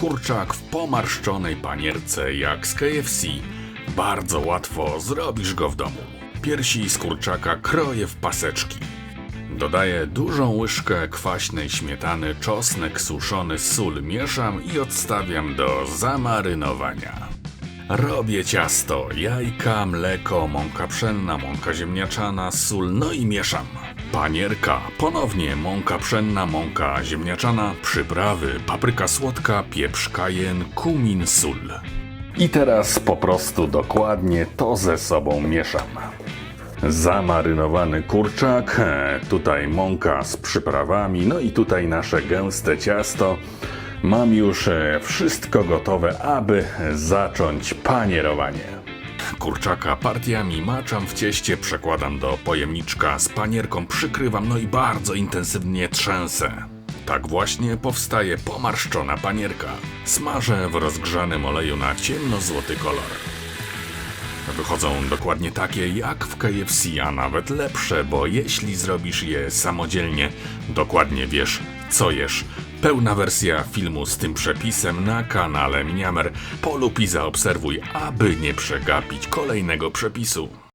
kurczak w pomarszczonej panierce jak z KFC. Bardzo łatwo zrobisz go w domu. Piersi z kurczaka kroję w paseczki. Dodaję dużą łyżkę kwaśnej śmietany, czosnek suszony, sól, mieszam i odstawiam do zamarynowania. Robię ciasto, jajka, mleko, mąka pszenna, mąka ziemniaczana, sól, no i mieszam. Panierka, ponownie mąka pszenna, mąka ziemniaczana, przyprawy, papryka słodka, pieprz kajen, kumin, sól. I teraz po prostu dokładnie to ze sobą mieszam. Zamarynowany kurczak, tutaj mąka z przyprawami, no i tutaj nasze gęste ciasto. Mam już e, wszystko gotowe, aby zacząć panierowanie. Kurczaka partiami maczam w cieście, przekładam do pojemniczka z panierką, przykrywam, no i bardzo intensywnie trzęsę. Tak właśnie powstaje pomarszczona panierka. Smażę w rozgrzanym oleju na ciemno-złoty kolor. Wychodzą dokładnie takie jak w KFC, a nawet lepsze, bo jeśli zrobisz je samodzielnie, dokładnie wiesz, co jesz. Pełna wersja filmu z tym przepisem na kanale Miniamer. Polub i zaobserwuj, aby nie przegapić kolejnego przepisu.